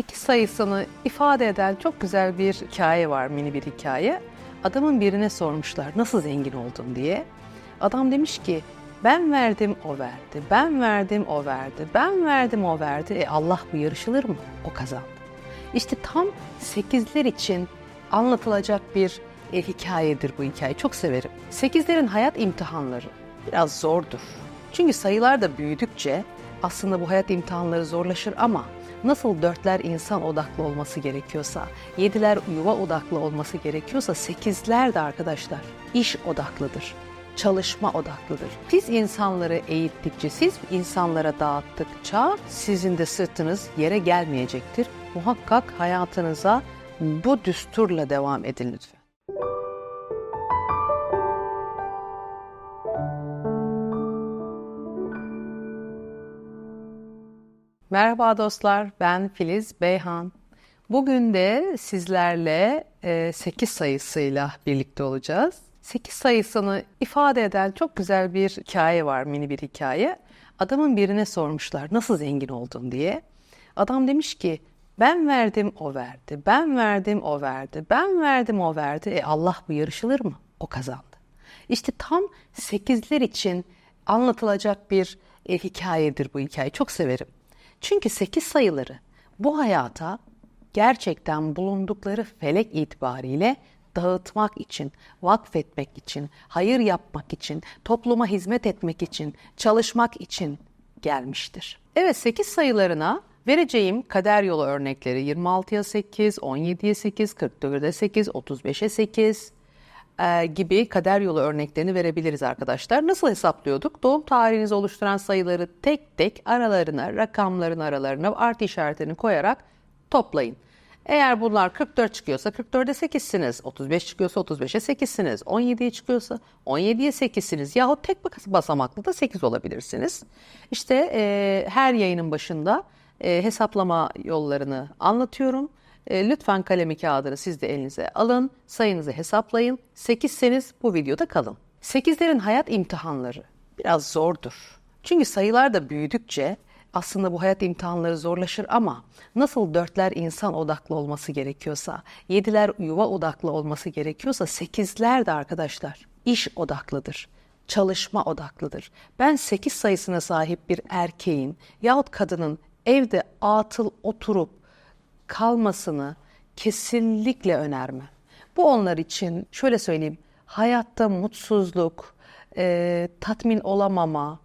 8 sayısını ifade eden çok güzel bir hikaye var, mini bir hikaye. Adamın birine sormuşlar nasıl zengin oldun diye. Adam demiş ki ben verdim o verdi, ben verdim o verdi, ben verdim o verdi. E Allah bu yarışılır mı? O kazandı. İşte tam sekizler için anlatılacak bir e, hikayedir bu hikaye. Çok severim. Sekizlerin hayat imtihanları biraz zordur. Çünkü sayılar da büyüdükçe aslında bu hayat imtihanları zorlaşır ama nasıl dörtler insan odaklı olması gerekiyorsa, yediler yuva odaklı olması gerekiyorsa sekizler de arkadaşlar iş odaklıdır çalışma odaklıdır. Siz insanları eğittikçe, siz insanlara dağıttıkça sizin de sırtınız yere gelmeyecektir. Muhakkak hayatınıza bu düsturla devam edin lütfen. Merhaba dostlar, ben Filiz Beyhan. Bugün de sizlerle 8 sayısıyla birlikte olacağız. 8 sayısını ifade eden çok güzel bir hikaye var, mini bir hikaye. Adamın birine sormuşlar nasıl zengin oldun diye. Adam demiş ki ben verdim o verdi, ben verdim o verdi, ben verdim o verdi. E Allah bu yarışılır mı? O kazandı. İşte tam sekizler için anlatılacak bir e, hikayedir bu hikaye. Çok severim. Çünkü sekiz sayıları bu hayata gerçekten bulundukları felek itibariyle dağıtmak için, vakfetmek için, hayır yapmak için, topluma hizmet etmek için, çalışmak için gelmiştir. Evet 8 sayılarına vereceğim kader yolu örnekleri 26'ya 8, 17'ye 8, 44'e 8, 35'e 8 e, gibi kader yolu örneklerini verebiliriz arkadaşlar. Nasıl hesaplıyorduk? Doğum tarihinizi oluşturan sayıları tek tek aralarına, rakamların aralarına artı işaretini koyarak toplayın. Eğer bunlar 44 çıkıyorsa 44'e 8'siniz. 35 çıkıyorsa 35'e 8'siniz. 17'ye çıkıyorsa 17'ye 8'siniz. Yahut tek basamaklı da 8 olabilirsiniz. İşte e, her yayının başında e, hesaplama yollarını anlatıyorum. E, lütfen kalemi kağıdını siz de elinize alın. Sayınızı hesaplayın. 8'seniz bu videoda kalın. 8'lerin hayat imtihanları biraz zordur. Çünkü sayılar da büyüdükçe aslında bu hayat imtihanları zorlaşır ama nasıl dörtler insan odaklı olması gerekiyorsa, yediler yuva odaklı olması gerekiyorsa sekizler de arkadaşlar iş odaklıdır. Çalışma odaklıdır. Ben sekiz sayısına sahip bir erkeğin yahut kadının evde atıl oturup kalmasını kesinlikle önermem. Bu onlar için şöyle söyleyeyim, hayatta mutsuzluk, e, tatmin olamama,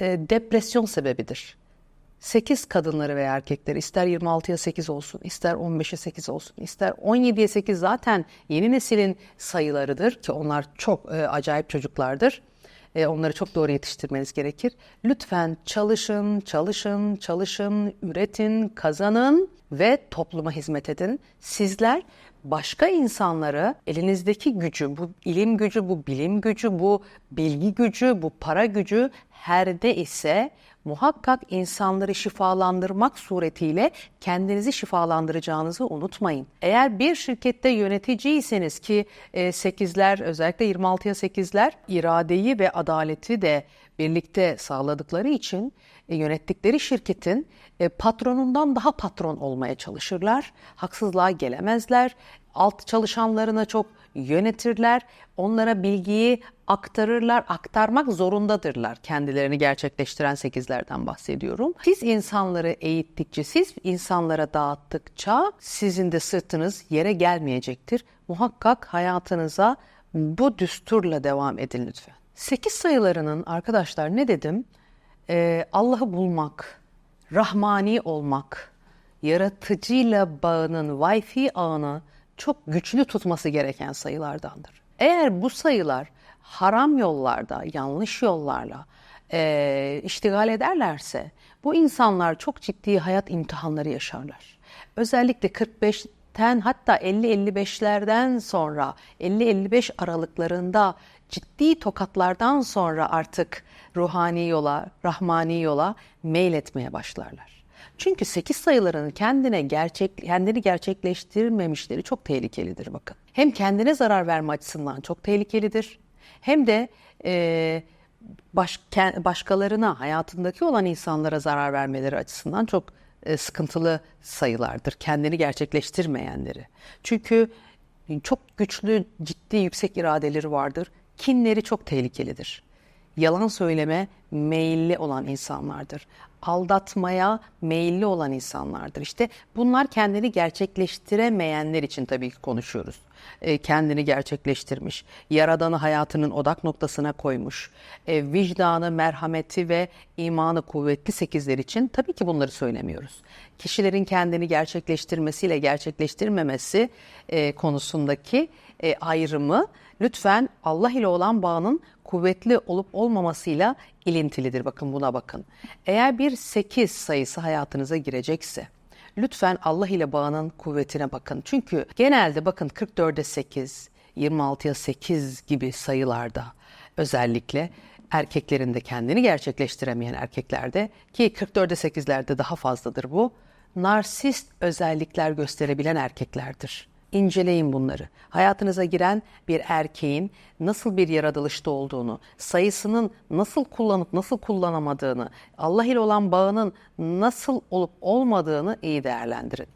e, depresyon sebebidir. 8 kadınları ve erkekleri ister 26'ya 8 olsun, ister 15'e 8 olsun, ister 17'ye 8 zaten yeni neslin sayılarıdır ki onlar çok e, acayip çocuklardır. E, onları çok doğru yetiştirmeniz gerekir. Lütfen çalışın, çalışın, çalışın, üretin, kazanın ve topluma hizmet edin. Sizler başka insanları elinizdeki gücü, bu ilim gücü, bu bilim gücü, bu bilgi gücü, bu para gücü her ne ise muhakkak insanları şifalandırmak suretiyle kendinizi şifalandıracağınızı unutmayın. Eğer bir şirkette yöneticiyseniz ki 8'ler özellikle 26'ya 8'ler iradeyi ve adaleti de birlikte sağladıkları için e, yönettikleri şirketin e, patronundan daha patron olmaya çalışırlar. Haksızlığa gelemezler. Alt çalışanlarına çok yönetirler. Onlara bilgiyi aktarırlar, aktarmak zorundadırlar. Kendilerini gerçekleştiren sekizlerden bahsediyorum. Siz insanları eğittikçe, siz insanlara dağıttıkça sizin de sırtınız yere gelmeyecektir. Muhakkak hayatınıza bu düsturla devam edin lütfen. Sekiz sayılarının arkadaşlar ne dedim? Ee, Allah'ı bulmak, rahmani olmak, yaratıcıyla bağının Wi-Fi ağını çok güçlü tutması gereken sayılardandır. Eğer bu sayılar haram yollarda, yanlış yollarla e, iştigal ederlerse bu insanlar çok ciddi hayat imtihanları yaşarlar. Özellikle 45'ten hatta 50-55'lerden sonra 50-55 aralıklarında ciddi tokatlardan sonra artık ruhani yola, rahmani yola meyletmeye başlarlar. Çünkü 8 sayılarının kendine gerçek kendini gerçekleştirmemişleri çok tehlikelidir bakın. Hem kendine zarar verme açısından çok tehlikelidir. Hem de e, baş, başkalarına, hayatındaki olan insanlara zarar vermeleri açısından çok e, sıkıntılı sayılardır. Kendini gerçekleştirmeyenleri. Çünkü çok güçlü, ciddi, yüksek iradeleri vardır. Kinleri çok tehlikelidir. Yalan söyleme meyilli olan insanlardır. Aldatmaya meyilli olan insanlardır. İşte bunlar kendini gerçekleştiremeyenler için tabii ki konuşuyoruz. E, kendini gerçekleştirmiş, yaradanı hayatının odak noktasına koymuş, e, vicdanı, merhameti ve imanı kuvvetli sekizler için tabii ki bunları söylemiyoruz. Kişilerin kendini gerçekleştirmesiyle gerçekleştirmemesi e, konusundaki e, ayrımı lütfen Allah ile olan bağının kuvvetli olup olmamasıyla ilintilidir. Bakın buna bakın. Eğer bir 8 sayısı hayatınıza girecekse lütfen Allah ile bağının kuvvetine bakın. Çünkü genelde bakın 44'e 8, 26'ya 8 gibi sayılarda özellikle erkeklerin de kendini gerçekleştiremeyen erkeklerde ki 44'e 8'lerde daha fazladır bu. Narsist özellikler gösterebilen erkeklerdir. İnceleyin bunları. Hayatınıza giren bir erkeğin nasıl bir yaratılışta olduğunu, sayısının nasıl kullanıp nasıl kullanamadığını, Allah ile olan bağının nasıl olup olmadığını iyi değerlendirin.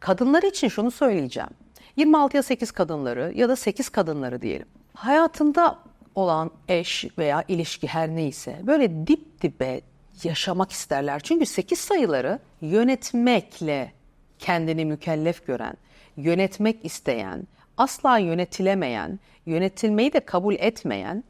Kadınlar için şunu söyleyeceğim. 26'ya 8 kadınları ya da 8 kadınları diyelim. Hayatında olan eş veya ilişki her neyse böyle dip dibe yaşamak isterler. Çünkü 8 sayıları yönetmekle kendini mükellef gören, yönetmek isteyen, asla yönetilemeyen, yönetilmeyi de kabul etmeyen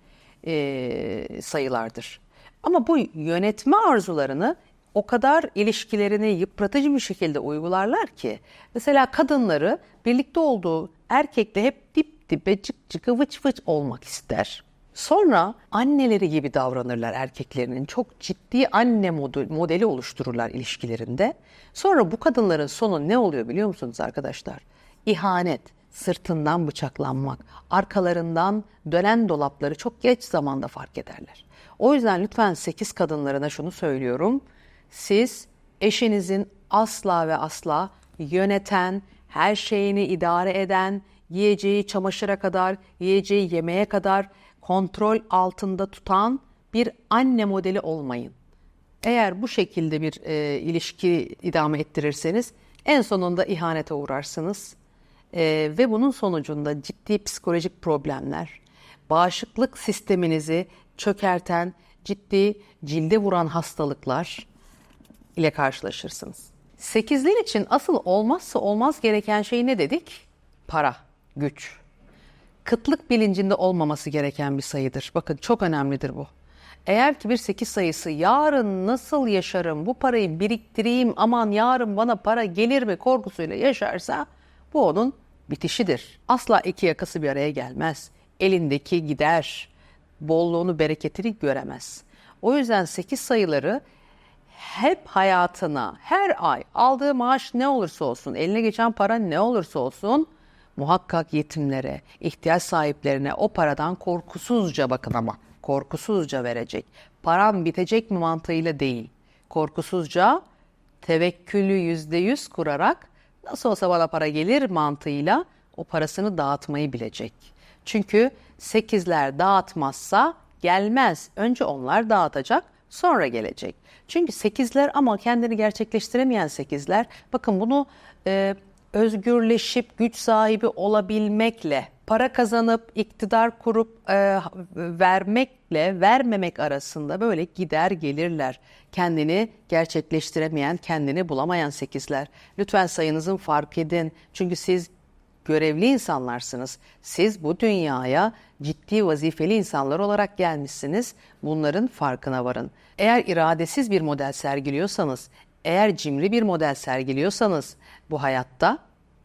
e, sayılardır. Ama bu yönetme arzularını o kadar ilişkilerini yıpratıcı bir şekilde uygularlar ki mesela kadınları birlikte olduğu erkekle hep dip dibe cık cıkı vıç vıç olmak ister. Sonra anneleri gibi davranırlar erkeklerinin. Çok ciddi anne modeli oluştururlar ilişkilerinde. Sonra bu kadınların sonu ne oluyor biliyor musunuz arkadaşlar? İhanet, sırtından bıçaklanmak, arkalarından dönen dolapları çok geç zamanda fark ederler. O yüzden lütfen 8 kadınlarına şunu söylüyorum. Siz eşinizin asla ve asla yöneten, her şeyini idare eden, yiyeceği çamaşıra kadar, yiyeceği yemeğe kadar kontrol altında tutan bir anne modeli olmayın. Eğer bu şekilde bir e, ilişki idame ettirirseniz en sonunda ihanete uğrarsınız. E, ve bunun sonucunda ciddi psikolojik problemler, bağışıklık sisteminizi çökerten, ciddi cilde vuran hastalıklar ile karşılaşırsınız. Sekizler için asıl olmazsa olmaz gereken şey ne dedik? Para, güç. Kıtlık bilincinde olmaması gereken bir sayıdır. Bakın çok önemlidir bu. Eğer ki bir 8 sayısı yarın nasıl yaşarım, bu parayı biriktireyim, aman yarın bana para gelir mi korkusuyla yaşarsa bu onun bitişidir. Asla iki yakası bir araya gelmez. Elindeki gider, bolluğunu, bereketini göremez. O yüzden 8 sayıları hep hayatına her ay aldığı maaş ne olursa olsun, eline geçen para ne olursa olsun muhakkak yetimlere, ihtiyaç sahiplerine o paradan korkusuzca bakın ama korkusuzca verecek. Param bitecek mi mantığıyla değil. Korkusuzca tevekkülü yüzde yüz kurarak nasıl olsa bana para gelir mantığıyla o parasını dağıtmayı bilecek. Çünkü sekizler dağıtmazsa gelmez. Önce onlar dağıtacak sonra gelecek. Çünkü sekizler ama kendini gerçekleştiremeyen sekizler bakın bunu e, özgürleşip güç sahibi olabilmekle, para kazanıp iktidar kurup e, vermekle vermemek arasında böyle gider gelirler. Kendini gerçekleştiremeyen, kendini bulamayan sekizler. Lütfen sayınızın fark edin. Çünkü siz görevli insanlarsınız. Siz bu dünyaya ciddi vazifeli insanlar olarak gelmişsiniz. Bunların farkına varın. Eğer iradesiz bir model sergiliyorsanız, eğer cimri bir model sergiliyorsanız bu hayatta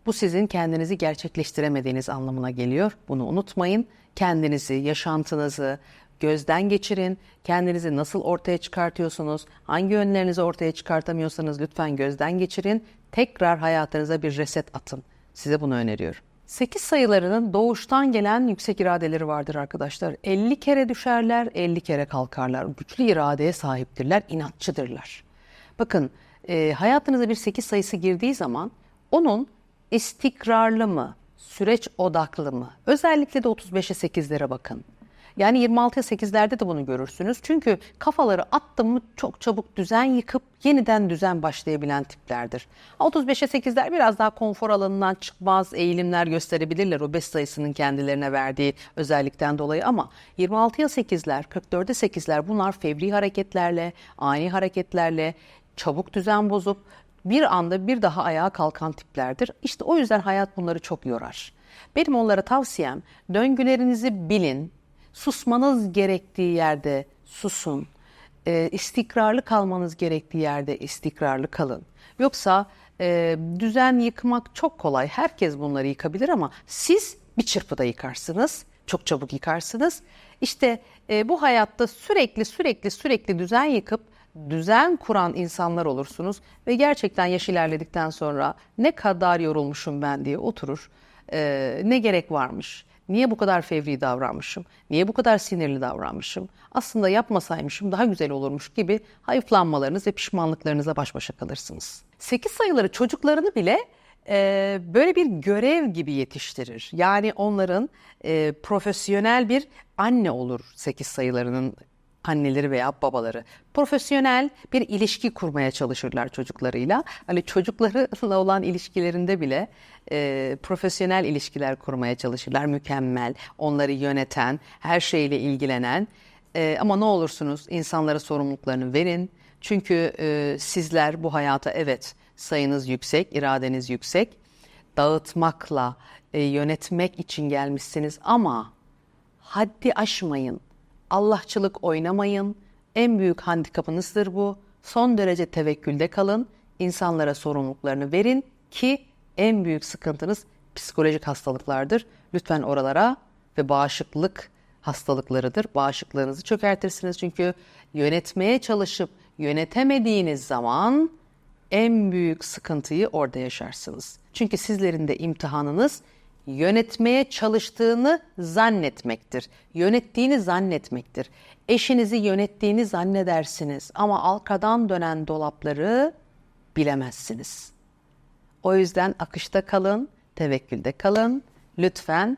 bu sizin kendinizi gerçekleştiremediğiniz anlamına geliyor. Bunu unutmayın. Kendinizi, yaşantınızı gözden geçirin. Kendinizi nasıl ortaya çıkartıyorsunuz? Hangi yönlerinizi ortaya çıkartamıyorsanız lütfen gözden geçirin. Tekrar hayatınıza bir reset atın. Size bunu öneriyorum. 8 sayılarının doğuştan gelen yüksek iradeleri vardır arkadaşlar. 50 kere düşerler, 50 kere kalkarlar. Güçlü iradeye sahiptirler, inatçıdırlar. Bakın e, hayatınıza bir 8 sayısı girdiği zaman onun istikrarlı mı, süreç odaklı mı? Özellikle de 35'e 8'lere bakın. Yani 26'ya 8'lerde de bunu görürsünüz. Çünkü kafaları attım mı çok çabuk düzen yıkıp yeniden düzen başlayabilen tiplerdir. 35'e 8'ler biraz daha konfor alanından çıkmaz eğilimler gösterebilirler o 5 sayısının kendilerine verdiği özellikten dolayı ama 26'ya 8'ler, 44'e 8'ler bunlar fevri hareketlerle, ani hareketlerle çabuk düzen bozup bir anda bir daha ayağa kalkan tiplerdir. İşte o yüzden hayat bunları çok yorar. Benim onlara tavsiyem döngülerinizi bilin, susmanız gerektiği yerde susun, e, istikrarlı kalmanız gerektiği yerde istikrarlı kalın. Yoksa e, düzen yıkmak çok kolay. Herkes bunları yıkabilir ama siz bir çırpıda yıkarsınız. Çok çabuk yıkarsınız. İşte e, bu hayatta sürekli sürekli sürekli düzen yıkıp düzen kuran insanlar olursunuz ve gerçekten yaş ilerledikten sonra ne kadar yorulmuşum ben diye oturur. E, ne gerek varmış? Niye bu kadar fevri davranmışım? Niye bu kadar sinirli davranmışım? Aslında yapmasaymışım daha güzel olurmuş gibi hayıflanmalarınız ve pişmanlıklarınıza baş başa kalırsınız. 8 sayıları çocuklarını bile e, böyle bir görev gibi yetiştirir. Yani onların e, profesyonel bir anne olur 8 sayılarının anneleri veya babaları profesyonel bir ilişki kurmaya çalışırlar çocuklarıyla. Hani çocuklarıyla olan ilişkilerinde bile e, profesyonel ilişkiler kurmaya çalışırlar. Mükemmel, onları yöneten, her şeyle ilgilenen. E, ama ne olursunuz insanlara sorumluluklarını verin. Çünkü e, sizler bu hayata evet sayınız yüksek, iradeniz yüksek. Dağıtmakla, e, yönetmek için gelmişsiniz ama haddi aşmayın. Allahçılık oynamayın. En büyük handikapınızdır bu. Son derece tevekkülde kalın. İnsanlara sorumluluklarını verin ki en büyük sıkıntınız psikolojik hastalıklardır. Lütfen oralara ve bağışıklık hastalıklarıdır. Bağışıklığınızı çökertirsiniz çünkü yönetmeye çalışıp yönetemediğiniz zaman en büyük sıkıntıyı orada yaşarsınız. Çünkü sizlerin de imtihanınız yönetmeye çalıştığını zannetmektir. Yönettiğini zannetmektir. Eşinizi yönettiğini zannedersiniz ama arkadan dönen dolapları bilemezsiniz. O yüzden akışta kalın, tevekkülde kalın. Lütfen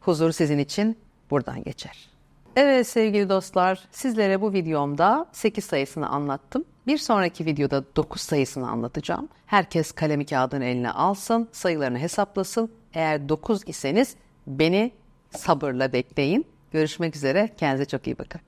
huzur sizin için buradan geçer. Evet sevgili dostlar, sizlere bu videomda 8 sayısını anlattım. Bir sonraki videoda 9 sayısını anlatacağım. Herkes kalemi kağıdını eline alsın, sayılarını hesaplasın. Eğer 9 iseniz beni sabırla bekleyin. Görüşmek üzere, kendinize çok iyi bakın.